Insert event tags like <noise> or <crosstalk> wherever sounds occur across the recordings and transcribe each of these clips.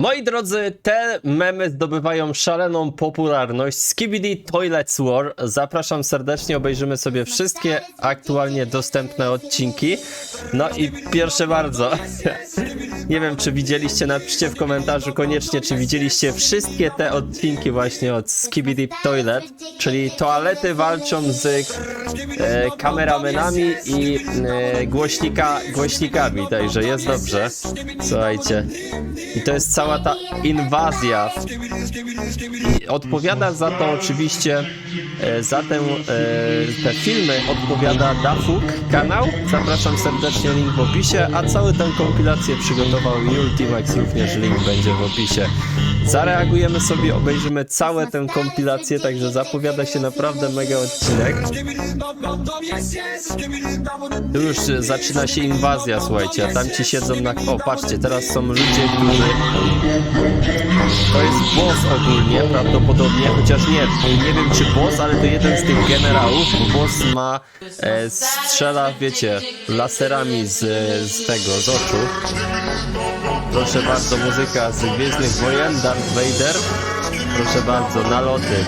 Moi drodzy, te memy zdobywają szaloną popularność. Skibidi Toilets War. Zapraszam serdecznie, obejrzymy sobie wszystkie aktualnie dostępne odcinki. No i pierwsze bardzo. <laughs> Nie wiem, czy widzieliście, napiszcie w komentarzu koniecznie, czy widzieliście wszystkie te odcinki właśnie od Skibidi Toilet, czyli toalety walczą z e, kameramenami i e, głośnika, głośnikami, także jest dobrze. Słuchajcie. I to jest cała ta inwazja. I odpowiada za to oczywiście, e, za tę, e, te filmy odpowiada Dafuk kanał. Zapraszam serdecznie, link w opisie, a całą tę kompilację przygotował Ultimax, również link będzie w opisie. Zareagujemy sobie, obejrzymy całą tę kompilację, także zapowiada się naprawdę mega odcinek. Tu już zaczyna się inwazja, słuchajcie, tam ci siedzą na... O, patrzcie, teraz są ludzie, którzy... To jest boss ogólnie, prawdopodobnie, chociaż nie, nie wiem czy boss, ale to jeden z tych generałów, bo boss ma, e, strzela, wiecie, laserami z, z tego, z oczu. Proszę bardzo, muzyka z Gwiezdnych Wojen, Darth Vader. Proszę bardzo, naloty.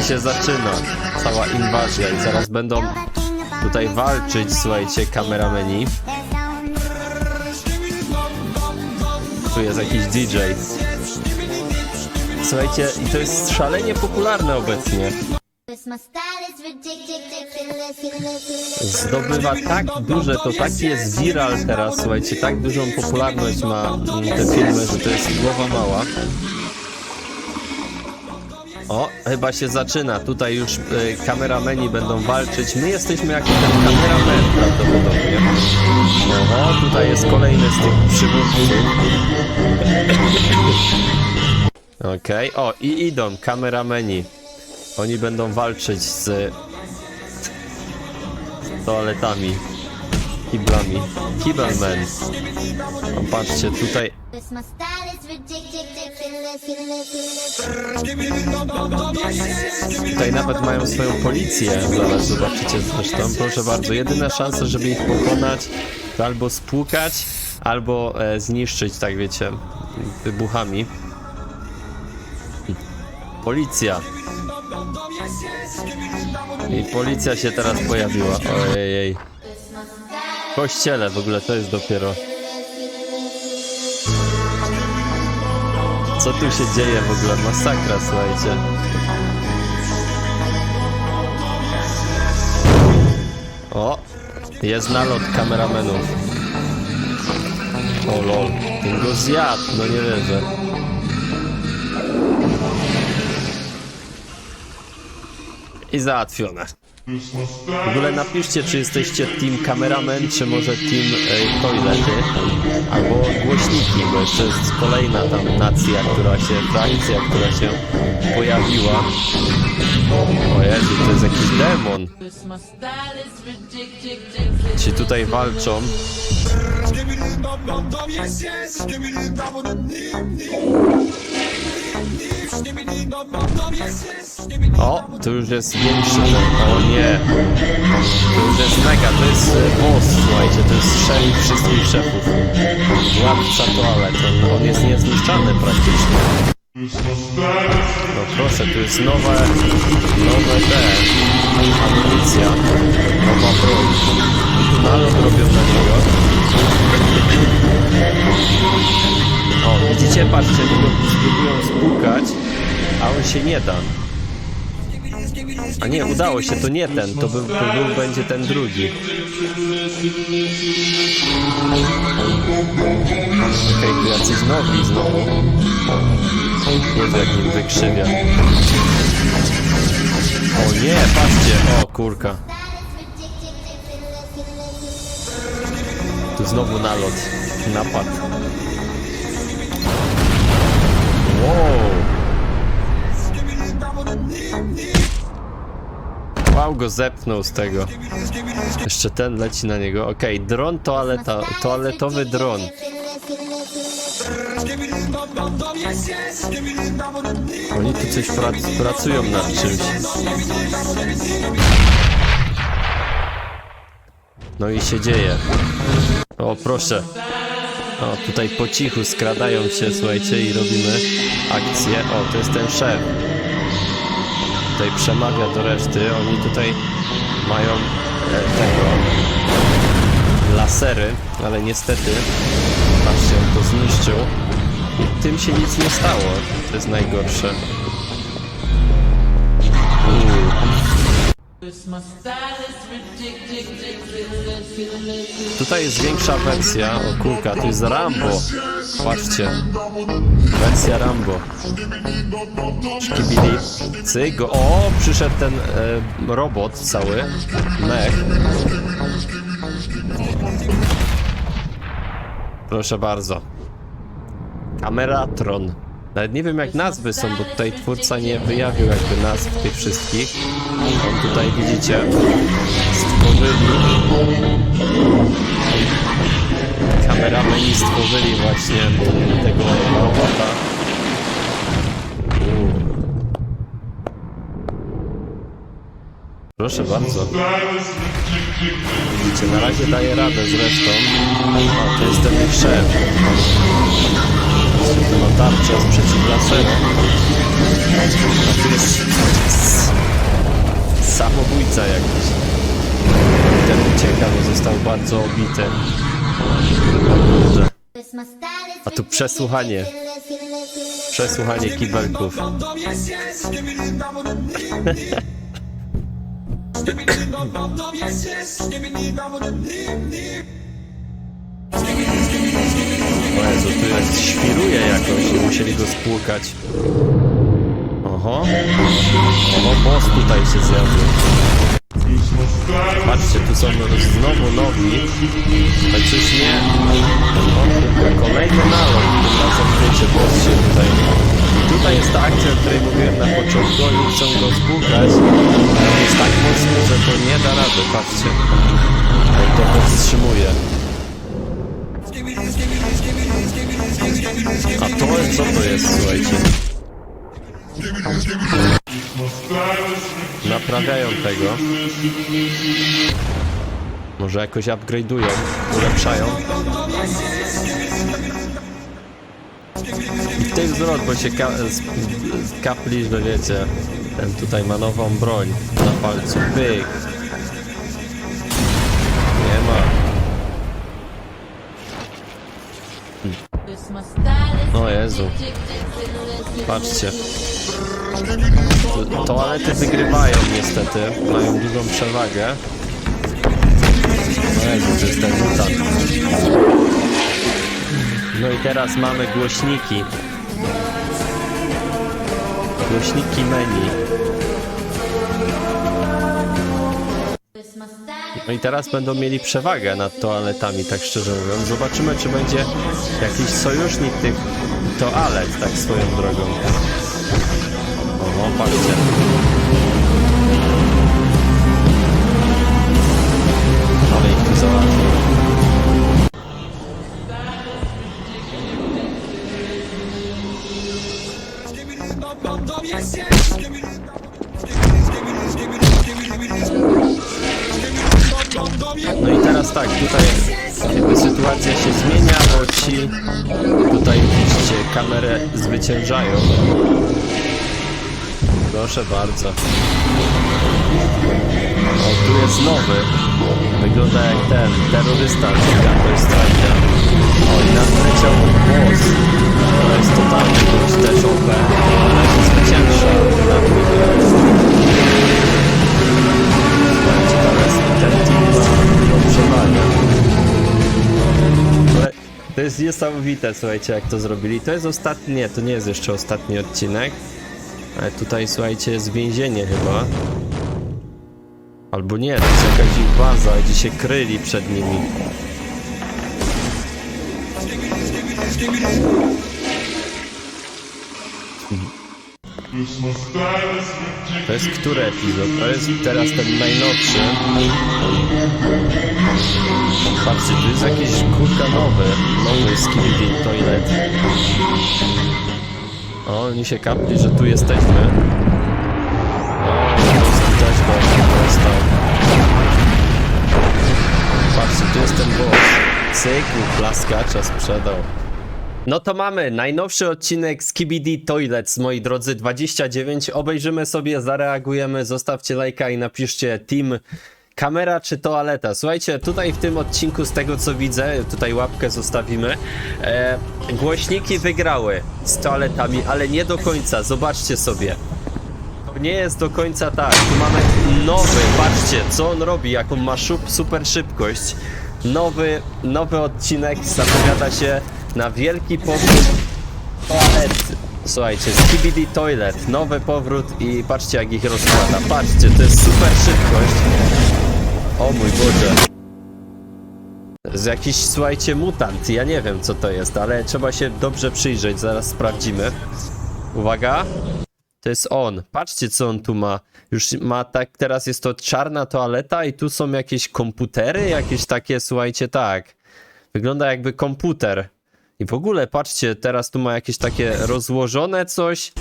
I się zaczyna cała inwazja i zaraz będą tutaj walczyć, słuchajcie, kamerameni. Tu jest jakiś DJ. Słuchajcie, i to jest szalenie popularne obecnie. Zdobywa tak duże, to taki jest viral teraz, słuchajcie, tak dużą popularność ma te filmy, że to jest głowa mała. O, chyba się zaczyna. Tutaj już y, kamerameni będą walczyć. My jesteśmy jako ten kameramen prawdopodobnie. Oho, tutaj jest kolejny z tych przywódców. Okej, o i idą kamerameni. Oni będą walczyć z toaletami, kiblami. Kibelmen. O, patrzcie, tutaj. Tutaj nawet mają swoją policję, zaraz zobaczycie zresztą. Proszę bardzo, jedyna szansa, żeby ich pokonać, to albo spłukać, albo e, zniszczyć, tak wiecie, wybuchami. Policja. I policja się teraz pojawiła. Ojej. Kościele w ogóle to jest dopiero. Co tu się dzieje w ogóle? Masakra, słuchajcie. O, jest nalot kameramenów. O lol, ten go zjadł, no nie wierzę. I załatwione. W ogóle napiszcie, czy jesteście team kameramen, czy może team e, toilety, albo głośniki, bo jeszcze jest kolejna tam nacja, która się, frakcja, która się pojawiła. O Jezu, to jest jakiś demon. Ci tutaj walczą. O, to już jest większy. O nie. To już jest mega, to jest e, boss, słuchajcie, to jest szef wszystkich szefów. Władca toalet, on, on jest niezniszczalny praktycznie. No proszę, tu jest nowe, nowe te, amunicja, nowa broń. Nalot robią na niego. O, widzicie, patrzcie, go spróbują spłukać, a on się nie da. A nie, udało się, to nie ten, to był, to był będzie ten drugi. Okej, tu jacyś nowi znowu. Jezu, jak nim wykrzywia. O nie, patrzcie, o kurka. Tu znowu nalot, napad. Wow. Wow, go zepnął z tego. Jeszcze ten leci na niego. Okej, dron toaleta, toaletowy dron. Oni tu coś prac pracują nad czymś. No i się dzieje. O, proszę. O, tutaj po cichu skradają się, słuchajcie, i robimy akcję. O, to jest ten szef. Tutaj przemawia do reszty. Oni tutaj mają e, tego lasery, ale niestety patrzcie, on to zniszczył. I tym się nic nie stało. To jest najgorsze. Tutaj jest większa wersja. O kurka, to jest Rambo. Patrzcie. Wersja Rambo. Szkibili. Cyk. O, przyszedł ten e, robot cały. Mech. Proszę bardzo. Kameratron. Nawet nie wiem jak nazwy są, bo tutaj twórca nie wyjawił jakby nazw tych wszystkich. On tutaj widzicie stworzyli kamerameni stworzyli właśnie tego robota. Proszę bardzo. Widzicie, na razie daje radę zresztą. O, to jest ten szef. To ma tarczę z przeciwlaserem. A tu jest samobójca jakiś. Ten ucieka, bo został bardzo obity. A tu przesłuchanie. Przesłuchanie kibelków. <laughs> O Jezu, tu jest, świruje jakoś, musieli go spłukać. Oho. Oho, boss tutaj się zjawił. Patrzcie, tu są znowu. Ale coś nie... O, kolejny nalot. Tym razem wiecie, boss się tutaj... Tutaj jest ta akcja, o której mówiłem na początku. Oni chcą go spłukać. Ale jest tak mocny, że to nie da rady. Patrzcie. On to powstrzymuje. Słuchajcie? Naprawiają tego. Może jakoś upgrade'ują, ulepszają. I tej zwrot, bo się ka kapli, że wiecie, ten tutaj ma nową broń na palcu. Pyk. O Jezu. Patrzcie. To- Toalety wygrywają niestety. Mają dużą przewagę. O Jezu, to jest ten mutant. No i teraz mamy głośniki. Głośniki menu. No i teraz będą mieli przewagę nad toaletami, tak szczerze mówiąc. Zobaczymy, czy będzie jakiś sojusznik tych toalet, tak swoją drogą. O, patrzcie. Ale ich No i teraz tak, tutaj jakby sytuacja się zmienia, bo ci tutaj widzicie kamerę zwyciężają. Proszę bardzo. O, tu jest nowy. Wygląda jak ten terrorysta z Counter Strike'a. O, i nam leciał boss. To jest totalnie już też OP. Ona się zwycięża na teraz ten To jest niesamowite, słuchajcie, jak to zrobili. To jest ostatni, nie, to nie jest jeszcze ostatni odcinek. Ale tutaj, słuchajcie, jest więzienie chyba. Albo nie, to jest jakaś ich baza, gdzie się kryli przed nimi. To jest który epizod? To jest teraz ten najnowszy. Patrzcie, tu jest jakiś kurka nowy, nowy Skibidi Toilet. O, oni się kapli, że tu jesteśmy. O, też właśnie dostał. Patrzcie, tu jest ten boss. Cyk, plaskacza sprzedał. No to mamy najnowszy odcinek z KBD Toilets, moi drodzy, 29. Obejrzymy sobie, zareagujemy, zostawcie lajka i napiszcie team kamera czy toaleta. Słuchajcie, tutaj w tym odcinku, z tego co widzę, tutaj łapkę zostawimy, e, głośniki wygrały z toaletami, ale nie do końca, zobaczcie sobie. To nie jest do końca tak. Tu mamy nowy, patrzcie, co on robi, jaką ma szup, super szybkość. Nowy, nowy odcinek zapowiada się na wielki powrót toalet. Słuchajcie, Skibidi Toilet, nowy powrót i patrzcie jak ich rozkłada. Patrzcie, to jest super szybkość. O mój Boże. Jest jakiś, słuchajcie, mutant. Ja nie wiem co to jest, ale trzeba się dobrze przyjrzeć, zaraz sprawdzimy. Uwaga. To jest on. Patrzcie, co on tu ma. Już ma tak, teraz jest to czarna toaleta i tu są jakieś komputery, jakieś takie, słuchajcie, tak. Wygląda jakby komputer. I w ogóle, patrzcie, teraz tu ma jakieś takie rozłożone coś.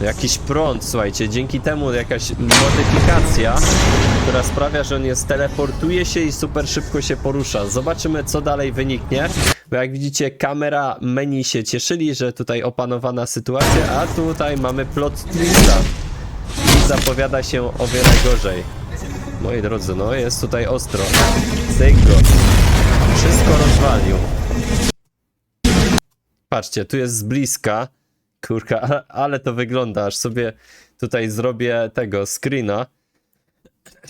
Jakiś prąd, słuchajcie, dzięki temu jakaś modyfikacja, która sprawia, że on jest, teleportuje się i super szybko się porusza. Zobaczymy, co dalej wyniknie, bo jak widzicie, kamera menu się cieszyli, że tutaj opanowana sytuacja, a tutaj mamy plot twista. I zapowiada się o wiele gorzej. Moi drodzy, no jest tutaj ostro. Cyk go. Wszystko rozwalił. Patrzcie, tu jest z bliska. Kurka, ale, ale to wygląda, aż sobie tutaj zrobię tego screena.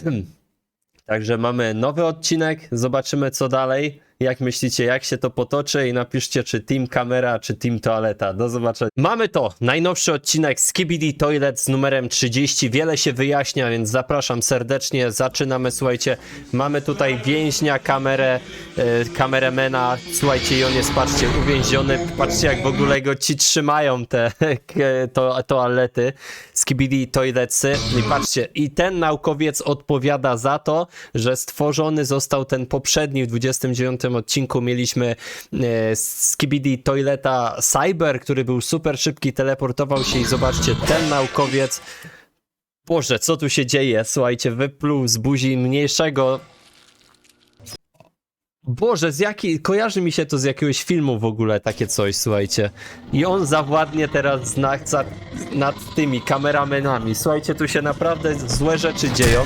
<clears throat> Także mamy nowy odcinek, zobaczymy co dalej. Jak myślicie, jak się to potoczy i napiszcie, czy Team Kamera, czy Team Toaleta. Do zobaczenia. Mamy to, najnowszy odcinek Skibidi Toilet z numerem 30. Wiele się wyjaśnia, więc zapraszam serdecznie. Zaczynamy, słuchajcie, mamy tutaj więźnia, kamerę, e, kameramena. Słuchajcie, i on jest, patrzcie, uwięziony. Patrzcie, jak w ogóle go ci trzymają, te <laughs> to, toalety. Skibidi Toiletsy. I patrzcie, i ten naukowiec odpowiada za to, że stworzony został ten poprzedni w 29 odcinku mieliśmy e, Skibidi Toileta Cyber, który był super szybki, teleportował się i zobaczcie, ten naukowiec Boże, co tu się dzieje? Słuchajcie, wypluł z buzi mniejszego Boże, z jakiej, kojarzy mi się to z jakiegoś filmu w ogóle, takie coś, słuchajcie. I on zawładnie teraz nad, nad tymi kameramenami. Słuchajcie, tu się naprawdę złe rzeczy dzieją.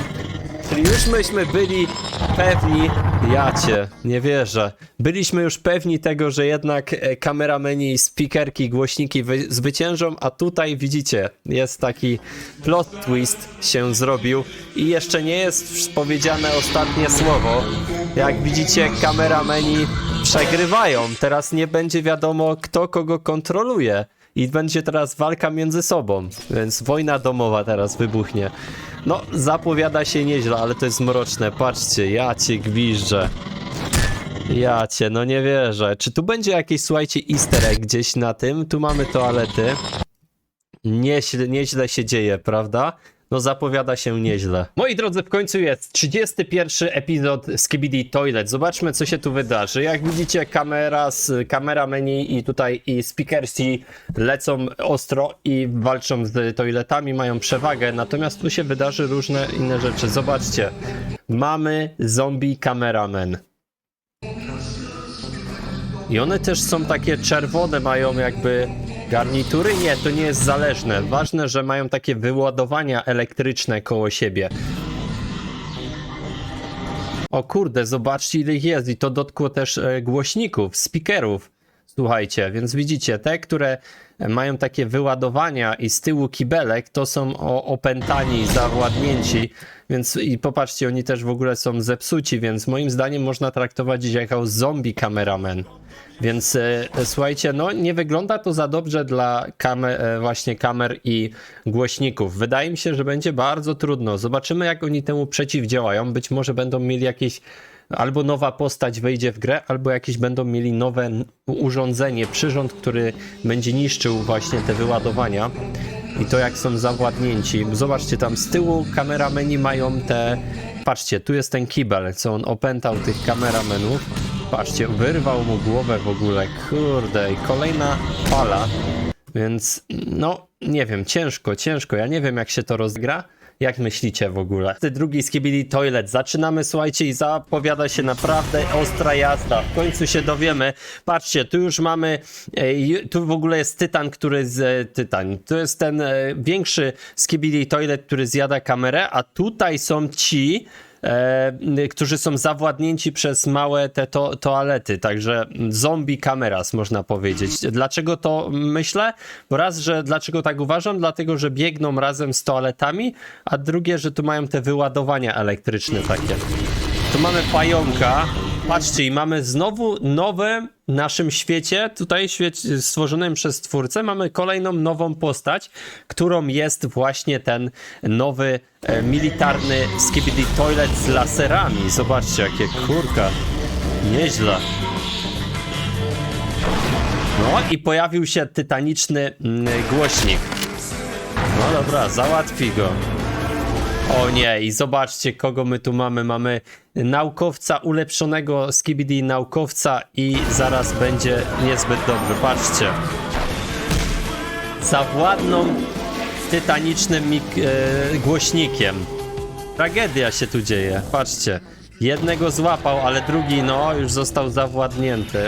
Czyli już myśmy byli pewni, ja cię, nie wierzę. Byliśmy już pewni tego, że jednak e, kamerameni, speakerki, głośniki wy, zwyciężą, a tutaj widzicie, jest taki plot twist się zrobił i jeszcze nie jest powiedziane ostatnie słowo. Jak widzicie, kamerameni przegrywają. Teraz nie będzie wiadomo, kto kogo kontroluje. I będzie teraz walka między sobą, więc wojna domowa teraz wybuchnie. No, zapowiada się nieźle, ale to jest mroczne. Patrzcie, ja cię gwiżdżę. Ja cię, no nie wierzę. Czy tu będzie jakieś, słuchajcie, easter egg gdzieś na tym? Tu mamy toalety. Nieźle, nieźle się dzieje, prawda? No zapowiada się nieźle. Moi drodzy, w końcu jest 31 epizod Skibidi Toilet. Zobaczmy, co się tu wydarzy. Jak widzicie, kamera z kamera menu i tutaj i speakersi lecą ostro i walczą z toiletami, mają przewagę. Natomiast tu się wydarzy różne inne rzeczy. Zobaczcie. Mamy zombie cameraman. I one też są takie czerwone, mają jakby garnitury. Nie, to nie jest zależne. Ważne, że mają takie wyładowania elektryczne koło siebie. O kurde, zobaczcie ile ich jest i to dotkło też e, głośników, speakerów. Słuchajcie, więc widzicie, te, które mają takie wyładowania i z tyłu kibelek, to są opętani, zawładnięci, więc i popatrzcie, oni też w ogóle są zepsuci, więc moim zdaniem można traktować ich jako zombie kameramen. Więc e, słuchajcie, no nie wygląda to za dobrze dla kamer, e, właśnie kamer i głośników. Wydaje mi się, że będzie bardzo trudno. Zobaczymy, jak oni temu przeciwdziałają. Być może będą mieli jakieś albo nowa postać wejdzie w grę, albo jakieś będą mieli nowe urządzenie, przyrząd, który będzie niszczył właśnie te wyładowania. I to jak są zawładnięci. Zobaczcie, tam z tyłu kamerameni mają te... Patrzcie, tu jest ten kibel, co on opętał tych kameramenów. Patrzcie, wyrwał mu głowę w ogóle. Kurde, i kolejna fala. Więc no, nie wiem, ciężko, ciężko. Ja nie wiem, jak się to rozgra. Jak myślicie w ogóle? Ty drugi Skibidi Toilet. Zaczynamy, słuchajcie, i zapowiada się naprawdę ostra jazda. W końcu się dowiemy. Patrzcie, tu już mamy, e, tu w ogóle jest Tytan, który z... e, Tytan. To jest ten e, większy Skibidi Toilet, który zjada kamerę, a tutaj są ci, e, którzy są zawładnięci przez małe te to, toalety, także zombie kameras można powiedzieć. Dlaczego to myślę? Bo raz, że dlaczego tak uważam? Dlatego, że biegną razem z toaletami, a drugie, że tu mają te wyładowania elektryczne takie. Tu mamy pająka. Patrzcie, i mamy znowu nowe w naszym świecie, tutaj świecie stworzonym przez twórcę, mamy kolejną nową postać, którą jest właśnie ten nowy e, militarny Skibidi Toilet z laserami. Zobaczcie, jakie kurka. Nieźle. No i pojawił się tytaniczny mm, głośnik. No dobra, załatwi go. O nie, i zobaczcie, kogo my tu mamy. Mamy naukowca, ulepszonego Skibidi naukowca i zaraz będzie niezbyt dobrze. Patrzcie. Zawładną tytanicznym mik- e, głośnikiem. Tragedia się tu dzieje. Patrzcie. Jednego złapał, ale drugi, no, już został zawładnięty.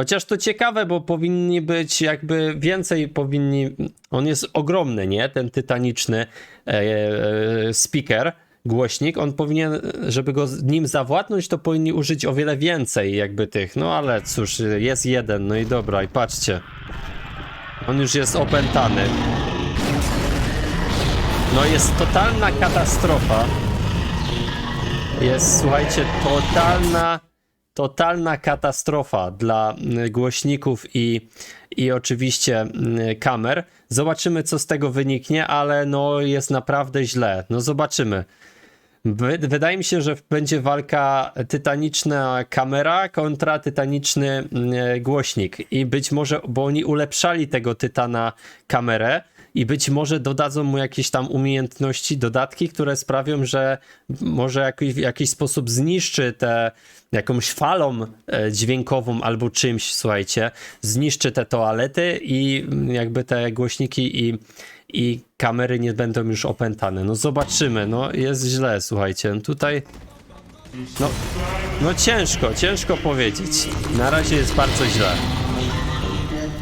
Chociaż to ciekawe, bo powinni być jakby więcej powinni. On jest ogromny, nie? Ten tytaniczny e, e, speaker, głośnik. On powinien, żeby go nim zawładnąć, to powinni użyć o wiele więcej jakby tych. No ale cóż, jest jeden, no i dobra, i patrzcie. On już jest opętany. No jest totalna katastrofa. Jest, słuchajcie, totalna totalna katastrofa dla mm, głośników i, i oczywiście mm, kamer. Zobaczymy, co z tego wyniknie, ale no jest naprawdę źle. No zobaczymy. Wy- Wydaje mi się, że będzie walka tytaniczna kamera kontra tytaniczny mm, głośnik. I być może, bo oni ulepszali tego tytana kamerę, i być może dodadzą mu jakieś tam umiejętności, dodatki, które sprawią, że może jakiś, w jakiś sposób zniszczy te jakąś falą e, dźwiękową albo czymś, słuchajcie, zniszczy te toalety i mm, jakby te głośniki i, i kamery nie będą już opętane. No zobaczymy, no jest źle, słuchajcie. Tutaj no, no ciężko, ciężko powiedzieć. Na razie jest bardzo źle.